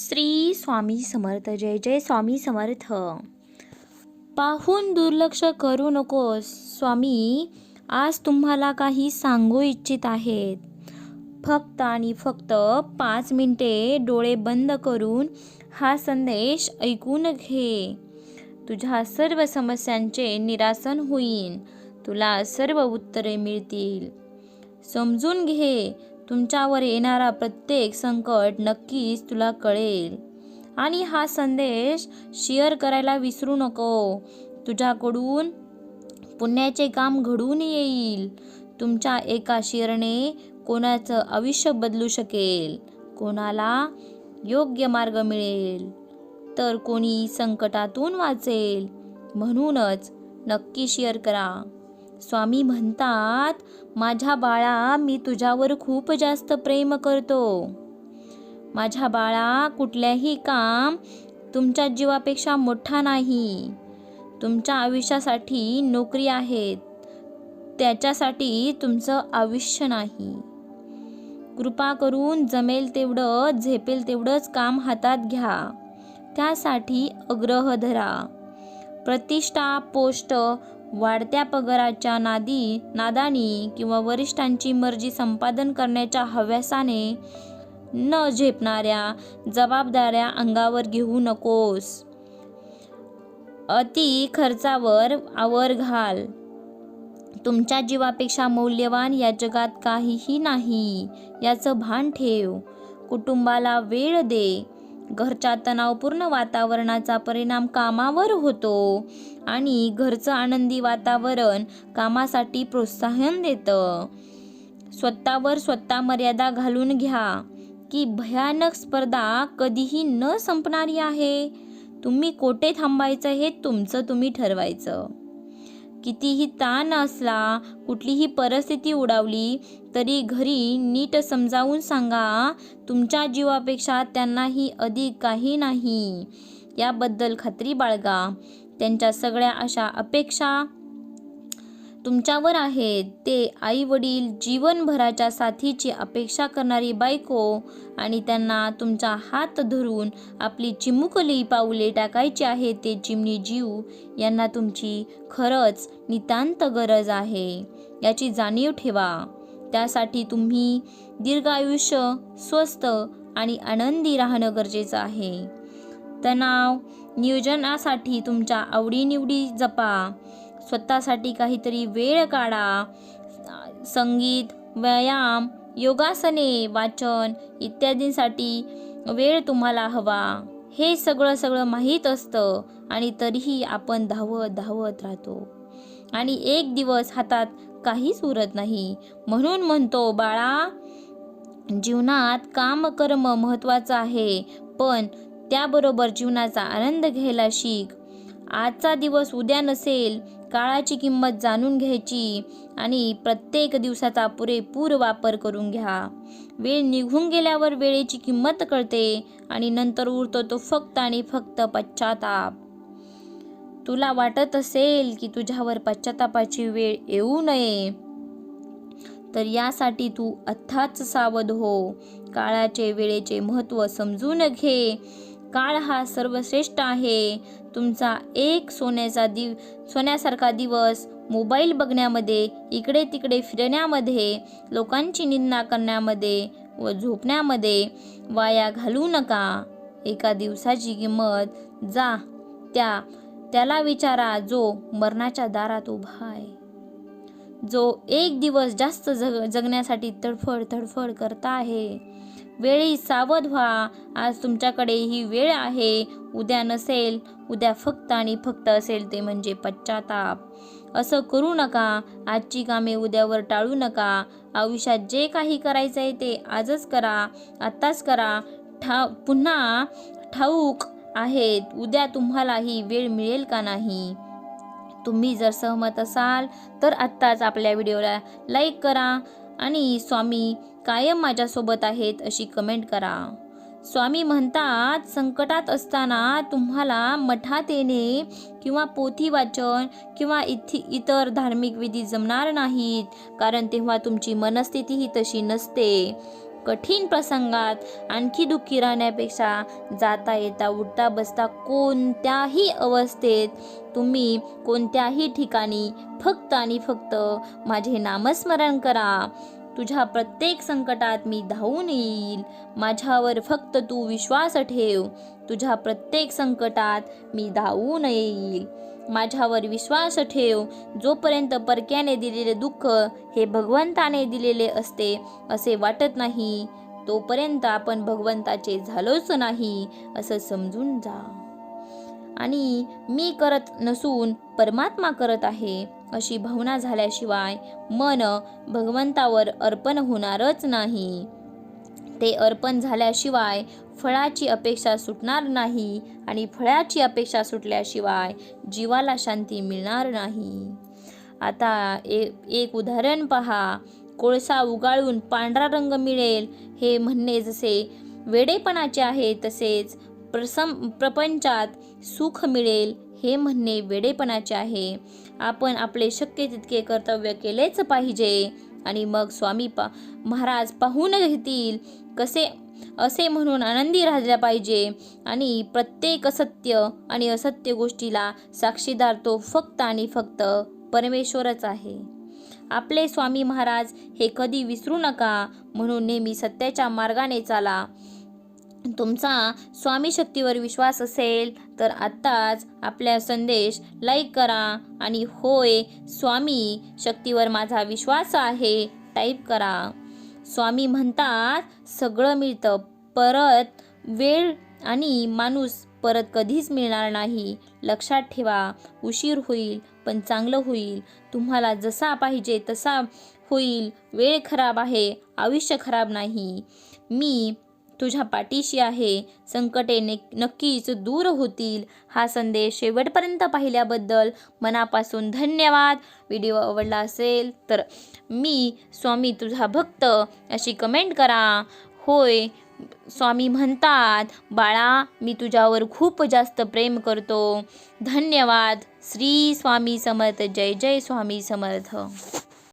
श्री स्वामी समर्थ जय जय स्वामी समर्थ. पाहून दुर्लक्ष करू नकोस स्वामी. आज तुम्हाला काही सांगू इच्छित आहेत. फक्त आणि फक्त पाच मिनिटे डोळे बंद करून हा संदेश ऐकून घे. तुझ्या सर्व समस्यांचे निरासन होईल तुला सर्व उत्तरे मिळतील. समजून घे. तुमच्यावर येणारा प्रत्येक संकट नक्कीच तुला कळेल. आणि हा संदेश शेअर करायला विसरू नको. तुझ्याकडून पुण्याचे काम घडून येईल. तुमच्या एका शेअरने कोणाचं आयुष्य बदलू शकेल. कोणाला योग्य मार्ग मिळेल. तर कोणी संकटातून वाचेल. म्हणूनच नक्की शेअर करा. स्वामी म्हणतात माझ्या बाळा मी तुझ्यावर खूप जास्त प्रेम करतो. माझ्या बाळा कुठल्याही काम तुमच्या जीवापेक्षा मोठा नाही. तुमच्या आयुष्यासाठी नोकरी आहेत. त्याच्यासाठी तुमचं आयुष्य नाही. कृपा करून जमेल तेवढं झेपेल तेवढंच काम हातात घ्या. त्यासाठी अग्रह धरा. प्रतिष्ठा पोस्ट वाढत्या पगाराच्या नादी नादानी किंवा वरिष्ठांची मर्जी संपादन करण्याच्या हव्यासाने न झेपणाऱ्या जबाबदाऱ्या अंगावर घेऊ नकोस. अति खर्चावर आवर घाल. तुमच्या जीवापेक्षा मौल्यवान या जगात काहीही नाही याचं भान ठेव. कुटुंबाला वेळ दे. घरच्या तणावपूर्ण वातावरणाचा परिणाम कामावर होतो आणि घरचं आनंदी वातावरण कामासाठी प्रोत्साहन देतं. स्वतःवर स्वतः मर्यादा घालून घ्या की भयानक स्पर्धा कधीही न संपणारी आहे. तुम्ही कोठे थांबायचं हे तुमचं तुम्ही ठरवायचं. कितीही ताण असला कुठलीही परिस्थिती उडावली तरी घरी नीट समजावून सांगा तुमच्या जीवापेक्षा त्यांनाही अधिक काही नाही. याबद्दल खात्री बाळगा. त्यांच्या सगळ्या अशा अपेक्षा तुमच्यावर आहेत ते आई वडील जीवनभराच्या साथीची अपेक्षा करणारी बायको आणि त्यांना तुमचा हात धरून आपली चिमुकली पाऊले टाकायची आहे ते चिमणी जीव. यांना तुमची खरंच नितांत गरज आहे. याची जाणीव ठेवा. त्यासाठी तुम्ही दीर्घायुष्य स्वस्त आणि आनंदी राहणं गरजेचं आहे. तणाव नियोजनासाठी तुमच्या आवडीनिवडी जपा. स्वतःसाठी काहीतरी वेळ काढा. संगीत व्यायाम योगासने वाचन इत्यादींसाठी वेळ तुम्हाला हवा. हे सगळं सगळं माहीत असतं आणि तरीही आपण धावत धावत राहतो. आणि एक दिवस हातात काहीच उरत नाही. म्हणून म्हणतो बाळा जीवनात काम कर्म महत्त्वाचं आहे पण त्याबरोबर जीवनाचा आनंद घ्यायला शिक. आजचा दिवस उद्या नसेल काळाची किंमत जाणून घ्यायची आणि प्रत्येक दिवसाचा पुरेपूर वापर करून घ्या. वेळ निघून गेल्यावर वेळेची किंमत कळते आणि नंतर उरतो तो फक्त आणि फक्त पश्चाताप. तुला वाटत असेल की तुझ्यावर पश्चातापाची वेळ येऊ नये तर यासाठी तू अथाच सावध हो. काळाचे वेळेचे महत्त्व समजून घे. काळ हा सर्वश्रेष्ठ आहे. तुमचा एक सोन्याचा दिव सोन्यासारखा दिवस मोबाईल बघण्यामध्ये इकडे तिकडे फिरण्यामध्ये लोकांची निंदा करण्यामध्ये व झोपण्यामध्ये वाया घालू नका. एका दिवसाची किंमत जा. त्या त्याला विचारा जो मरणाच्या दारात उभा आहे. जो एक दिवस जास्त जग जगण्यासाठी तडफड तडफड करता आहे. वेळी सावध व्हा. आज तुमच्याकडे ही वेळ आहे. उद्या नसेल उद्या फक्त आणि फक्त असेल ते म्हणजे पश्चाताप. असं करू नका. आजची कामे उद्यावर टाळू नका. आयुष्यात जे काही करायचं आहे ते आजच करा. आत्ताच करा. ठा पुन्हा ठाऊक आहेत. उद्या तुम्हाला ही वेळ मिळेल का नाही? तुम्ही जर सहमत असाल तर आत्ताच आपल्या व्हिडिओला लाईक करा. आणि स्वामी कायम माझ्यासोबत आहेत अशी कमेंट करा. स्वामी म्हणतात संकटात असताना तुम्हाला मठात येणे किंवा पोथी वाचन किंवा इथि इतर धार्मिक विधी जमणार नाहीत कारण तेव्हा तुमची मनस्थितीही तशी नसते. कठीण प्रसंगात आणखी दुःखी राहण्यापेक्षा जाता येता उठता बसता कोणत्याही अवस्थेत तुम्ही कोणत्याही ठिकाणी फक्त आणि फक्त माझे नामस्मरण करा. तुझ्या प्रत्येक संकटात मी धावून येईल. माझ्यावर फक्त तू विश्वास ठेव. तुझ्या प्रत्येक संकटात मी धावून येईल. माझ्यावर विश्वास ठेव. जोपर्यंत परक्याने दिलेले दुःख हे भगवंताने दिलेले असते असे वाटत नाही तोपर्यंत आपण भगवंताचे झालोच नाही असं समजून जा. आणि मी करत नसून परमात्मा करत आहे. अशी भावना झाल्याशिवाय मन भगवंतावर अर्पण होणारच नाही. ते अर्पण झाल्याशिवाय फळाची अपेक्षा सुटणार नाही आणि फळाची अपेक्षा सुटल्याशिवाय जीवाला शांती मिळणार नाही. आता ए एक उदाहरण पहा. कोळसा उगाळून पांढरा रंग मिळेल हे म्हणणे जसे वेडेपणाचे आहे तसेच प्रसम प्रपंचात सुख मिळेल हे म्हणणे वेडेपणाचे आहे. आपण आपले शक्य तितके कर्तव्य केलेच पाहिजे. आणि मग स्वामी पा महाराज पाहून घेतील कसे असे म्हणून आनंदी राहिला पाहिजे. आणि प्रत्येक असत्य आणि असत्य गोष्टीला साक्षीदार तो फक्त आणि फक्त परमेश्वरच आहे. आपले स्वामी महाराज हे कधी विसरू नका म्हणून नेहमी सत्याच्या मार्गाने चाला. तुमचा स्वामी शक्तीवर विश्वास असेल तर आत्ताच आपल्या संदेश लाईक करा आणि होय स्वामी शक्तीवर माझा विश्वास आहे टाईप करा. स्वामी म्हणतात सगळं मिळतं परत वेळ आणि माणूस परत कधीच मिळणार नाही. लक्षात ठेवा उशीर होईल पण चांगलं होईल. तुम्हाला जसा पाहिजे तसा होईल. वेळ खराब आहे आयुष्य खराब नाही. मी तुझ्या पाठीशी आहे. संकटे ने नक्कीच दूर होतील. हा संदेश शेवटपर्यंत पाहिल्याबद्दल मनापासून धन्यवाद. व्हिडिओ आवडला असेल तर मी स्वामी तुझा भक्त अशी कमेंट करा. होय स्वामी म्हणतात बाळा मी तुझ्यावर खूप जास्त प्रेम करतो. धन्यवाद. श्री स्वामी समर्थ. जय जय स्वामी समर्थ.